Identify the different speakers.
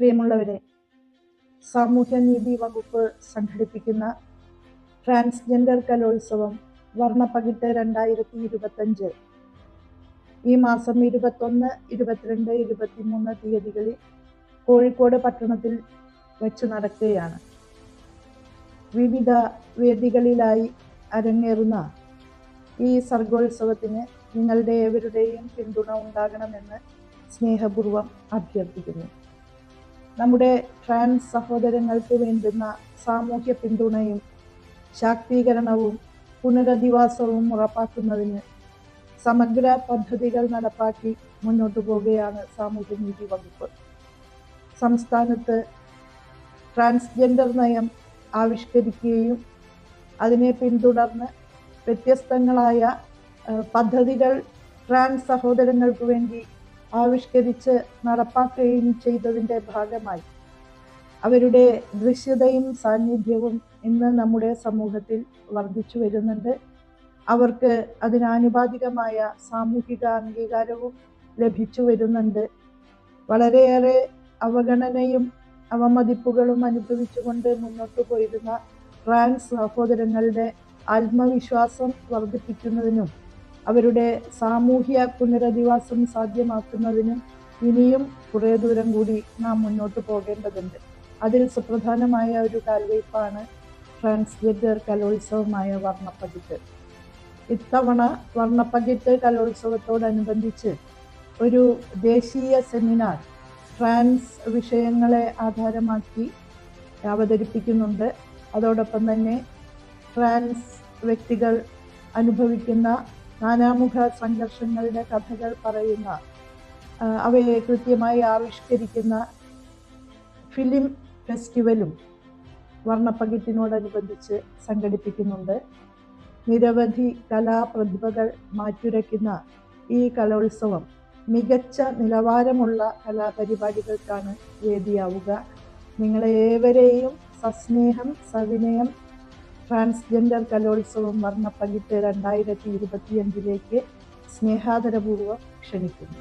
Speaker 1: പ്രിയമുള്ളവരെ സാമൂഹ്യനീതി വകുപ്പ് സംഘടിപ്പിക്കുന്ന ട്രാൻസ്ജെൻഡർ കലോത്സവം വർണപ്പകിട്ട് രണ്ടായിരത്തി ഇരുപത്തഞ്ച് ഈ മാസം ഇരുപത്തൊന്ന് ഇരുപത്തിരണ്ട് ഇരുപത്തിമൂന്ന് തീയതികളിൽ കോഴിക്കോട് പട്ടണത്തിൽ വെച്ച് നടക്കുകയാണ്. വിവിധ വേദികളിലായി അരങ്ങേറുന്ന ഈ സർഗോത്സവത്തിന് നിങ്ങളുടെ ഏവരുടെയും പിന്തുണ ഉണ്ടാകണമെന്ന് സ്നേഹപൂർവം അഭ്യർത്ഥിക്കുന്നു. നമ്മുടെ ട്രാൻസ് സഹോദരങ്ങൾക്ക് വേണ്ടുന്ന സാമൂഹ്യ പിന്തുണയും ശാക്തീകരണവും പുനരധിവാസവും ഉറപ്പാക്കുന്നതിന് സമഗ്ര പദ്ധതികൾ നടപ്പാക്കി മുന്നോട്ടു പോവുകയാണ് സാമൂഹ്യനീതി വകുപ്പ്. സംസ്ഥാനത്ത് ട്രാൻസ്ജെൻഡർ നയം ആവിഷ്കരിക്കുകയും അതിനെ പിന്തുടർന്ന് വ്യത്യസ്തങ്ങളായ പദ്ധതികൾ ട്രാൻസ് സഹോദരങ്ങൾക്ക് വേണ്ടി ആവിഷ്കരിച്ച് നടപ്പാക്കുകയും ചെയ്തതിന്റെ ഭാഗമായി. അവരുടെ ദൃശ്യതയും സാന്നിധ്യവും ഇന്ന് നമ്മുടെ സമൂഹത്തിൽ വർദ്ധിച്ചു വരുന്നുണ്ട്. അവർക്ക് അതിനാനുപാതികമായ സാമൂഹിക അംഗീകാരവും ലഭിച്ചു വരുന്നുണ്ട്. വളരെയേറെ അവഗണനയും അവമതിപ്പുകളും അനുഭവിച്ചുകൊണ്ട് മുന്നോട്ട് പോയിരുന്ന ട്രാൻസ് സഹോദരങ്ങളുടെ ആത്മവിശ്വാസം വർദ്ധിപ്പിക്കുന്നതിനും അവരുടെ സാമൂഹ്യ പുനരധിവാസം സാധ്യമാക്കുന്നതിനും ഇനിയും കുറേ ദൂരം കൂടി നാം മുന്നോട്ട് പോകേണ്ടതുണ്ട്. അതിൽ സുപ്രധാനമായ ഒരു കാൽവയ്പ്പാണ് ട്രാൻസ്ജെൻഡർ കലോത്സവമായ വർണപ്പകിട്ട്. ഇത്തവണ വർണപ്പകിട്ട് കലോത്സവത്തോടനുബന്ധിച്ച് ഒരു ദേശീയ സെമിനാർ ട്രാൻസ് വിഷയങ്ങളെ ആധാരമാക്കി അവതരിപ്പിക്കുന്നുണ്ട്. അതോടൊപ്പം തന്നെ ട്രാൻസ് വ്യക്തികൾ അനുഭവിക്കുന്ന നാനാമുഖ സംഘർഷങ്ങളുടെ കഥകൾ പറയുന്ന അവയെ കൃത്യമായി ആവിഷ്കരിക്കുന്ന ഫിലിം ഫെസ്റ്റിവലും വർണപ്പകിട്ടിനോടനുബന്ധിച്ച് സംഘടിപ്പിക്കുന്നുണ്ട്. നിരവധി കലാപ്രതിഭകൾ മാറ്റുരയ്ക്കുന്ന ഈ കലോത്സവം മികച്ച നിലവാരമുള്ള കലാപരിപാടികൾക്കാണ് വേദിയാവുക. നിങ്ങളെ ഏവരെയും സസ്നേഹം സവിനയം ട്രാൻസ്ജെൻഡർ കലോത്സവം വർണപ്പകിട്ട് രണ്ടായിരത്തി ഇരുപത്തിയഞ്ചിലേക്ക് സ്നേഹാദരപൂർവം ക്ഷണിക്കുന്നു.